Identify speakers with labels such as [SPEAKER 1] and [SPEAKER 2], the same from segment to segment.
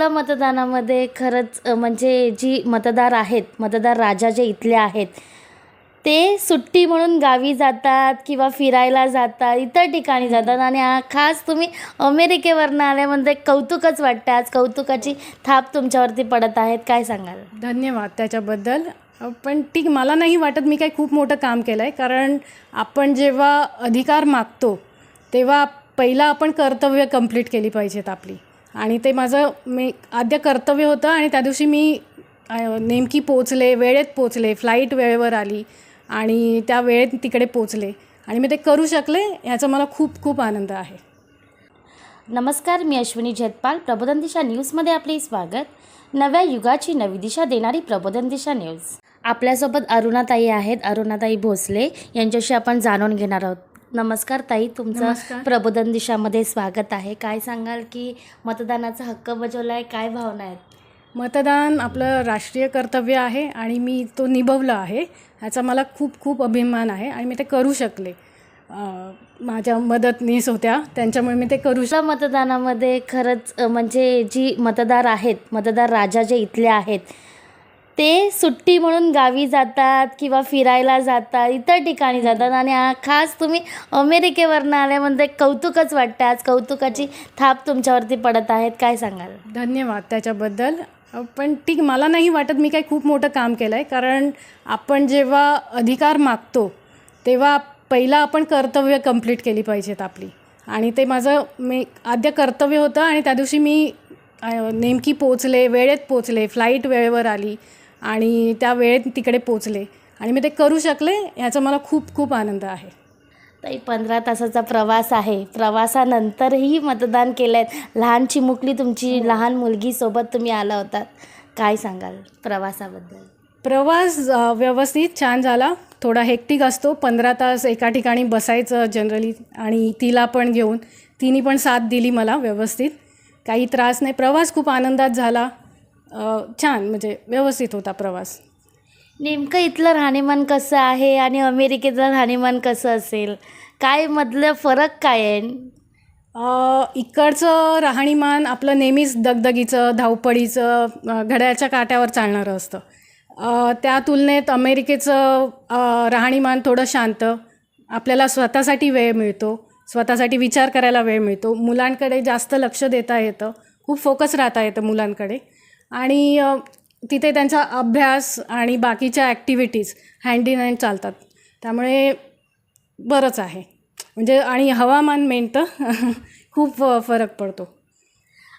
[SPEAKER 1] आपल्या मतदानामध्ये खरंच म्हणजे जी मतदार आहेत मतदार राजा जे इथले आहेत ते सुट्टी म्हणून गावी जातात किंवा फिरायला जातात इतर ठिकाणी जातात. आणि खास तुम्ही अमेरिकेवरनं आल्यामध्ये कौतुकच वाटतं. आज कौतुकाची थाप तुमच्यावरती पडत आहेत. काय सांगाल?
[SPEAKER 2] धन्यवाद त्याच्याबद्दल. पण ठीक मला नाही वाटत मी काही खूप मोठं काम केलं आहे कारण आपण जेव्हा अधिकार मागतो तेव्हा पहिला आपण कर्तव्य कंप्लीट केली पाहिजेत आपली. आणि ते माझं मी आद्य कर्तव्य होतं आणि त्या दिवशी मी नेमकी पोचले वेळेत पोचले फ्लाईट वेळेवर आली आणि त्या वेळेत तिकडे पोचले आणि मी ते करू शकले ह्याचा मला खूप खूप आनंद आहे.
[SPEAKER 1] नमस्कार मी अश्विनी झेतपाल प्रबोधन दिशा न्यूजमध्ये आपले स्वागत. नव्या युगाची नवी दिशा देणारी प्रबोधन दिशा न्यूज. आपल्यासोबत अरुणाताई आहेत. अरुणाताई भोसले यांच्याशी आपण जाणून घेणार आहोत. नमस्कार ताई तुमचं. प्रबोधन दिशामध्ये स्वागत आहे. काय सांगाल की मतदानाचा हक्क बजावला आहे काय भावना आहेत?
[SPEAKER 2] मतदान आपलं राष्ट्रीय कर्तव्य आहे आणि मी तो निभवला आहे ह्याचा मला खूप खूप अभिमान आहे आणि मी ते करू शकले. माझ्या मदतनीस होत्या त्यांच्यामुळे मी ते करू शक
[SPEAKER 1] आपल्या मतदानामध्ये खरंच म्हणजे जी मतदार आहेत मतदार राजा जे इथले आहेत ते सुट्टी म्हणून गावी जातात किंवा फिरायला जातात इतर ठिकाणी जातात. आणि खास तुम्ही अमेरिकेवरनं आल्यामध्ये कौतुकच वाटतं. आज कौतुकाची थाप तुमच्यावरती पडत आहेत. काय सांगाल?
[SPEAKER 2] धन्यवाद त्याच्याबद्दल. पण ठीक मला नाही वाटत मी काही खूप मोठं काम केलं आहे कारण आपण जेव्हा अधिकार मागतो तेव्हा पहिला आपण कर्तव्य कंप्लीट केली पाहिजेत आपली. आणि ते माझं मी आद्य कर्तव्य होतं आणि त्या दिवशी मी नेमकी पोचले वेळेत पोचले फ्लाईट वेळेवर आली. आणि त्या वेळेत तिकडे पोचले. आणि मी ते करू शकले ह्याचा मला खूप खूप आनंद आहे.
[SPEAKER 1] ताई पंधरा तासाचा प्रवास आहे. प्रवासानंतरही मतदान केलं आहे लहान चिमुकली तुमची लहान मुलगी सोबत तुम्ही आला होतात. काय सांगाल प्रवासाबद्दल?
[SPEAKER 2] प्रवास व्यवस्थित छान झाला. थोडा हेक्टिक असतो. पंधरा तास एका ठिकाणी बसायचं जनरली आणि तिला पण घेऊन. तिने पण साथ दिली मला व्यवस्थित. काही त्रास नाही. प्रवास खूप आनंदात झाला. छान म्हणजे व्यवस्थित होता प्रवास.
[SPEAKER 1] नेमकं इथलं राहणीमान कसं आहे आणि अमेरिकेतलं राहणीमान कसं असेल? काय मधलं फरक काय आहे?
[SPEAKER 2] इकडचं राहणीमान आपलं नेहमीच दगदगीचं धावपळीचं अ, घड्याळच्या काट्यावर चालणारं असतं. त्या तुलनेत अमेरिकेचं राहणीमान थोडं शांत. आपल्याला स्वतःसाठी वेळ मिळतो स्वतःसाठी विचार करायला वेळ मिळतो. मुलांकडे जास्त लक्ष देता येतं खूप फोकस राहता येतं मुलांकडे. आणि तिथे त्यांचा अभ्यास आणि बाकीच्या ॲक्टिव्हिटीज हँड इन हँड चालतात. त्यामुळे बरंच आहे. म्हणजे आणि हवामान मेन तर खूप फरक पडतो.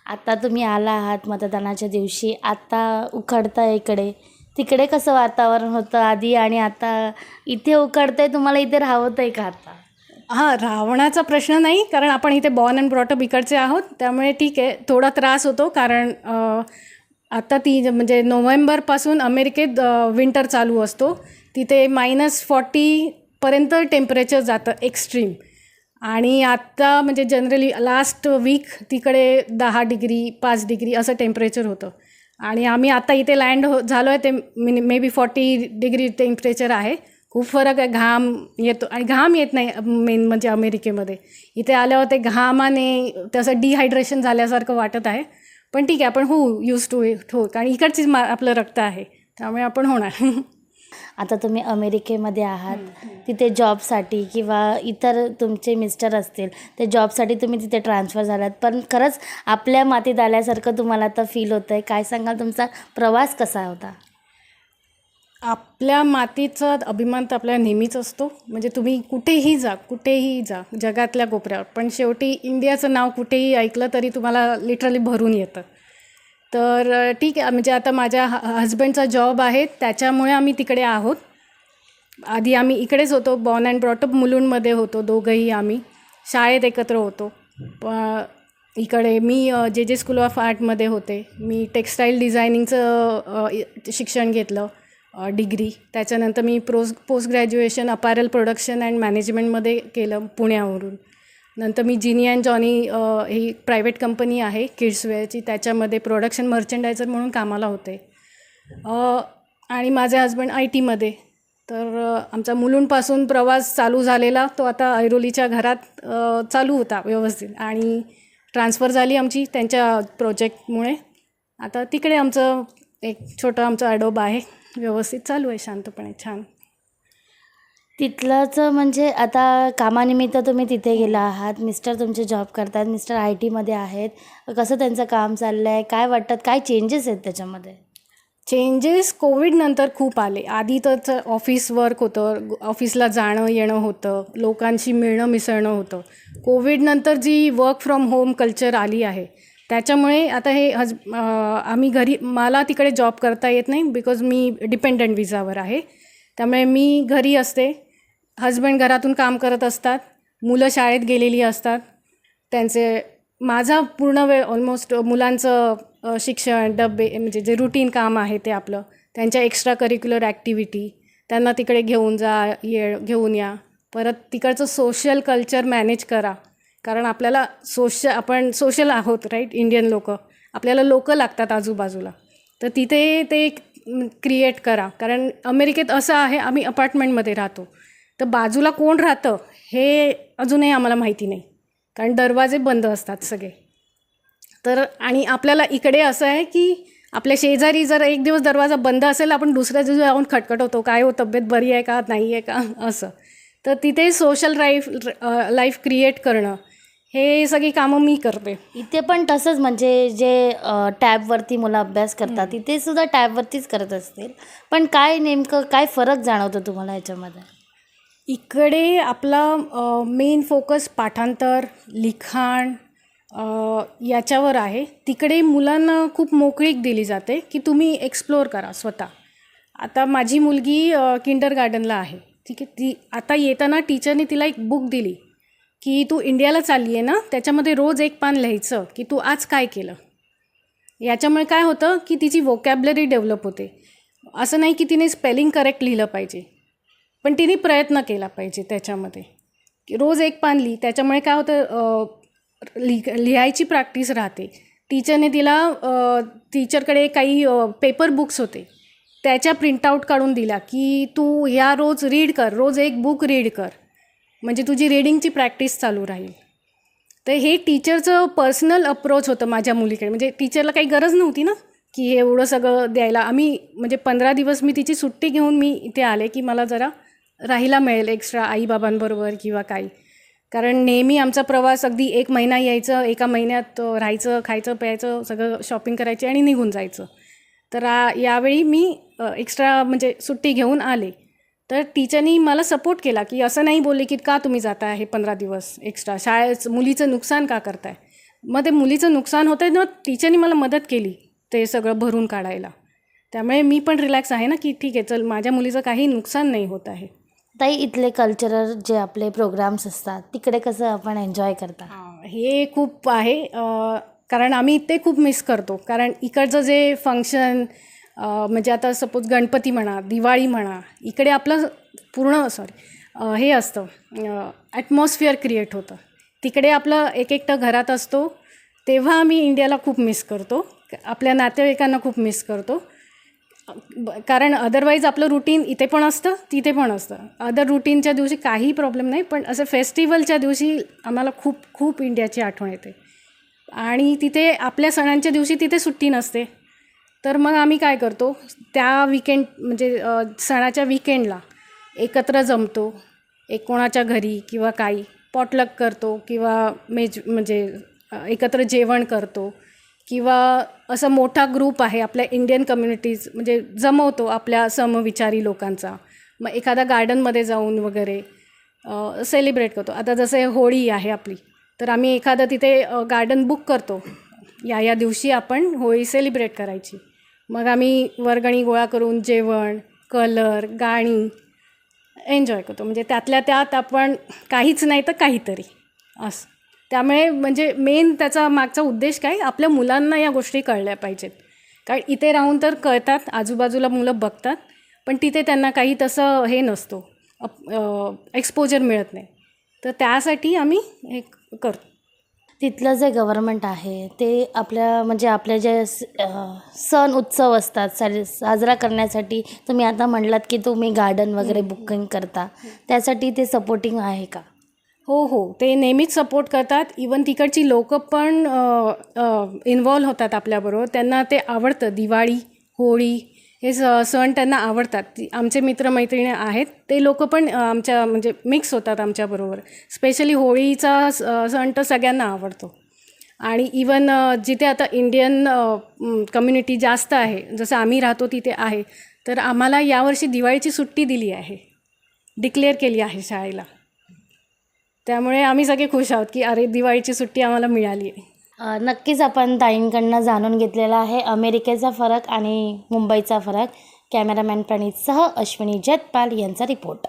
[SPEAKER 1] आता तुम्ही आला आहात मतदानाच्या दिवशी. आता उखडतं इकडे. तिकडे कसं वातावरण होतं? आधी आणि आता. इथे उखडतंय तुम्हाला इथे राहवतंय का आता?
[SPEAKER 2] हां रावणाचा प्रश्न नाही कारण आपण इथे बॉर्न अँड ब्रॉटअप इकडचे आहोत. त्यामुळे ठीक आहे. थोडा त्रास होतो कारण आता ती म्हणजे नोव्हेंबरपासून अमेरिकेत विंटर चालू असतो. तिथे मायनस फॉर्टीपर्यंत टेम्परेचर जातं एक्स्ट्रीम आणि आत्ता म्हणजे जनरली लास्ट वीक तिकडे दहा डिग्री पाच डिग्री असं टेम्परेचर होतं. आणि आम्ही आता इथे लँड हो झालो आहे ते मिनि maybe forty degree temperature आहे. खूप फरक आहे घाम येतो आणि घाम येत नाही मेन म्हणजे अमेरिकेमध्ये. इथे आल्यावर ते घामाने त्याचं डिहायड्रेशन झाल्यासारखं वाटत आहे. पण ठीक आहे आपण होऊ यूज टू इट हो कारण इकडचीच मा आपलं रक्त आहे त्यामुळे आपण होणार.
[SPEAKER 1] आता तुम्ही अमेरिकेमध्ये आहात तिथे जॉबसाठी किंवा इतर तुमचे मिस्टर असतील ते जॉबसाठी तुम्ही तिथे ट्रान्सफर झालात. पण खरंच आपल्या मातीत आल्यासारखं तुम्हाला आता फील होतं आहे काय सांगाल तुमचा प्रवास कसा होता?
[SPEAKER 2] आपल्या मातीचा अभिमान तर आपल्याला नेहमीच असतो. म्हणजे तुम्ही कुठेही जा कुठेही जा जगातल्या कोपऱ्यावर. पण शेवटी इंडियाचं नाव कुठेही ऐकलं तरी तुम्हाला लिटरली भरून येतं. तर ठीक आहे. म्हणजे आता माझ्या ह हजबंडचा जॉब आहे त्याच्यामुळे आम्ही तिकडे आहोत. आधी आम्ही इकडेच होतो बॉर्न अँड ब्रॉटअप मुलुंडमध्ये होतो दोघंही आम्ही. शाळेत एकत्र होतो. प इकडे मी जे जे स्कूल ऑफ आर्टमध्ये होते. मी टेक्स्टाईल डिझायनिंगचं शिक्षण घेतलं. डिग्री. त्याच्यानंतर मी pros post graduation apparel production and मॅनेजमेंटमध्ये केलं पुण्यावरून. नंतर मी जिनी अँड जॉनी ही प्रायव्हेट कंपनी आहे किड्सवेअरची त्याच्यामध्ये प्रोडक्शन मर्चंडायझर म्हणून कामाला होते. आणि माझे हजबंड आय टीमध्ये तर आमचा मुलुंडपासून प्रवास चालू झालेला तो आता ऐरोलीच्या घरात चालू होता व्यवस्थित. आणि ट्रान्सफर झाली आमची त्यांच्या प्रोजेक्टमुळे. आता तिकडे आमचं एक छोटं आमचं अडोबा आहे. व्यवस्थित चालू आहे शांतपणे छान.
[SPEAKER 1] तिथलंच म्हणजे आता कामानिमित्त तुम्ही तिथे गेला आहात. मिस्टर तुमचे जॉब करतात. मिस्टर आय टीमध्ये आहेत. कसं त्यांचं काम चाललं आहे काय वाटतात काय चेंजेस आहेत त्याच्यामध्ये?
[SPEAKER 2] चेंजेस कोविडनंतर खूप आले. आधी तर ऑफिस वर्क होतं. ऑफिसला जाणं येणं होतं. लोकांशी मिळणं मिसळणं होतं कोविडनंतर जी वर्क फ्रॉम होम कल्चर आली आहे त्याच्यामुळे आता हे हज आम्ही घरी मला तिकडे जॉब करता येत नाही बिकॉज मी डिपेंडंट विजावर आहे. त्यामुळे मी घरी असते. हजबंड घरातून काम करत असतात. मुलं शाळेत गेलेली असतात. त्यांचे माझा पूर्ण वेळ ऑलमोस्ट मुलांचं शिक्षण डबे म्हणजे जे रुटीन काम आहे ते आपलं. त्यांच्या एक्स्ट्रा करिक्युलर ॲक्टिव्हिटी त्यांना तिकडे घेऊन जा ये घेऊन या. परत तिकडचं सोशल कल्चर मॅनेज करा. कारण आपल्याला सोश आपण सोशल आहोत राईट इंडियन लोक. आपल्याला लोकं लागतात आजूबाजूला. तर तिथे ते क्रिएट करा. कारण अमेरिकेत असं आहे आम्ही अपार्टमेंटमध्ये राहतो. तर बाजूला कोण राहतं हे अजूनही आम्हाला माहिती नाही. कारण दरवाजे बंद असतात सगळे. तर आणि आपल्याला इकडे असं आहे की आपल्या शेजारी जर एक दिवस दरवाजा बंद असेल आपण दुसऱ्या दिवशी जाऊन खटखटवतो. काय हो तब्येत बरी आहे का नाही आहे का असं. तर तिथे सोशल लाईफ लाईफ क्रिएट करणं हे सगळी कामं मी करते.
[SPEAKER 1] इथे पण तसंच म्हणजे जे टॅबवरती मुलं अभ्यास करतात तिथे सुद्धा टॅबवरतीच करत असतील. पण काय नेमकं काय फरक जाणवतो तुम्हाला याच्यामध्ये?
[SPEAKER 2] इकडे आपला मेन फोकस पाठांतर लिखाण याच्यावर आहे. तिकडे मुलांना खूप मोकळीक दिली जाते की तुम्ही एक्सप्लोअर करा स्वतः. आता माझी मुलगी किंडर गार्डनला आहे. ठीक आहे ती आता येताना टीचरने तिला एक बुक दिली. की तू इंडियाला चालली आहे ना त्याच्यामध्ये रोज एक पान लिहायचं की तू आज काय केलं? याच्यामुळे काय होतं की तिची वोकॅबलरी डेव्हलप होते. असं नाही की तिने स्पेलिंग करेक्ट लिहिलं पाहिजे पण तिने प्रयत्न केला पाहिजे त्याच्यामध्ये. की रोज एक पान लिही त्याच्यामुळे काय होतं लिह लिहायची प्रॅक्टिस राहते. टीचरने तिला टीचरकडे काही पेपर बुक्स होते. त्याच्या प्रिंटआउट काढून दिला की तू या रोज रीड कर रोज एक बुक रीड कर. म्हणजे तुझी रीडिंगची प्रॅक्टिस चालू राहील. तर हे टीचरचं पर्सनल अप्रोच होतं माझ्या मुलीकडे. म्हणजे टीचरला काही गरज नव्हती ना की हे एवढं सगळं द्यायला. आम्ही म्हणजे पंधरा दिवस मी तिची सुट्टी घेऊन मी इथे आले की मला जरा राहायला मिळेल एक्स्ट्रा आईबाबांबरोबर किंवा काही. कारण नेहमी आमचा प्रवास अगदी एक महिना यायचं एका महिन्यात राहायचं खायचं प्यायचं सगळं शॉपिंग करायची आणि निघून जायचं. तर यावेळी मी एक्स्ट्रा म्हणजे सुट्टी घेऊन आले. तर टीचरनी मला सपोर्ट केला की असं नाही बोलले की का तुम्ही जाता आहे पंधरा दिवस एक्स्ट्रा शाळेचं मुलीचं नुकसान का करताय? मग ते मुलीचं नुकसान होतं आहे ना टीचरनी मला मदत केली ते सगळं भरून काढायला. त्यामुळे मी पण रिलॅक्स आहे ना की ठीक आहे चल माझ्या मुलीचं काही नुकसान नाही होत आहे.
[SPEAKER 1] ताई इथले कल्चरल जे आपले प्रोग्राम्स असतात तिकडे कसं आपण एन्जॉय करता?
[SPEAKER 2] हे खूप आहे. कारण आम्ही ते खूप मिस करतो. कारण इकडचं जे फंक्शन म्हणजे आता सपोज गणपती म्हणा दिवाळी म्हणा इकडे आपलं पूर्ण सॉरी हे असतं ॲटमॉस्फिअर क्रिएट होतं. तिकडे आपलं एक एकटं घरात असतो तेव्हा आम्ही इंडियाला खूप मिस करतो आपल्या नातेवाईकांना खूप मिस करतो. ब- कारण अदरवाईज आपलं रुटीन इथे पण असतं तिथे पण असतं. अदर रुटीनच्या दिवशी काही प्रॉब्लेम नाही पण असं फेस्टिवलच्या दिवशी आम्हाला खूप खूप इंडियाची आठवण येते. आणि तिथे आपल्या सणांच्या दिवशी तिथे सुट्टी नसते. तर मग आम्ही काय करतो त्या विकेंड म्हणजे सणाच्या विकेंडला एकत्र जमतो एक कोणाच्या घरी किंवा काही पॉटलक करतो किंवा मेज म्हणजे एकत्र जेवण करतो किंवा असं मोठा ग्रुप आहे आपल्या इंडियन कम्युनिटीज म्हणजे जमवतो आपल्या समविचारी लोकांचा. मग एखाद्या गार्डनमध्ये जाऊन वगैरे सेलिब्रेट करतो. आता जसे होळी आहे आपली तर आम्ही एखादं तिथे गार्डन बुक करतो. या या दिवशी आपण होळी सेलिब्रेट करायची. मग आम्ही वर्गणी गोळा करून जेवण कलर गाणी एन्जॉय करतो. म्हणजे त्यातल्या त्यात आपण काहीच नाही तर काहीतरी. असं. त्यामुळे म्हणजे मेन त्याचा मागचा उद्देश काय? आपल्या मुलांना या गोष्टी कळल्या पाहिजेत. कारण इथे राहून तर कळतात आजूबाजूला मुलं बघतात पण तिथे त्यांना काही तसं हे नसतो. एक्सपोजर मिळत नाही. तर त्यासाठी आम्ही हे करतो.
[SPEAKER 1] तिथलं जे गव्हर्नमेंट आहे ते आपल्या म्हणजे आपले जे सण उत्सव असतात सारे साजरा करण्यासाठी तुम्ही आता म्हणलात की तुम्ही गार्डन वगैरे बुकिंग करता. त्यासाठी ते सपोर्टिंग आहे का?
[SPEAKER 2] हो हो. ते नेहमीच सपोर्ट करतात. इवन तिकडची लोकं पण इन्वॉल्व होतात आपल्याबरोबर. त्यांना ते आवडतं. दिवाळी होळी हे स सण त्यांना आवडतात. आमचे मित्रमैत्रिणी आहेत. ते लोक पण आमच्या म्हणजे मिक्स होतात आमच्याबरोबर स्पेशली होळीचा स- सण तर सगळ्यांना आवडतो. आणि इवन जिथे आता इंडियन कम्युनिटी जास्त आहे जसं आम्ही राहतो तिथे आहे तर आम्हाला यावर्षी दिवाळीची सुट्टी दिली आहे. डिक्लेअर केली आहे शाळेला. त्यामुळे आम्ही सगळे खुश आहोत की अरे दिवाळीची सुट्टी आम्हाला मिळाली आहे.
[SPEAKER 1] नक्कीच आपण ताईंकडनं जाणून घेतलेला आहे. अमेरिकेचा फरक आणि मुंबईचा फरक. कॅमेरामॅन प्रणीतसह अश्विनी जतपाल यांचा रिपोर्ट.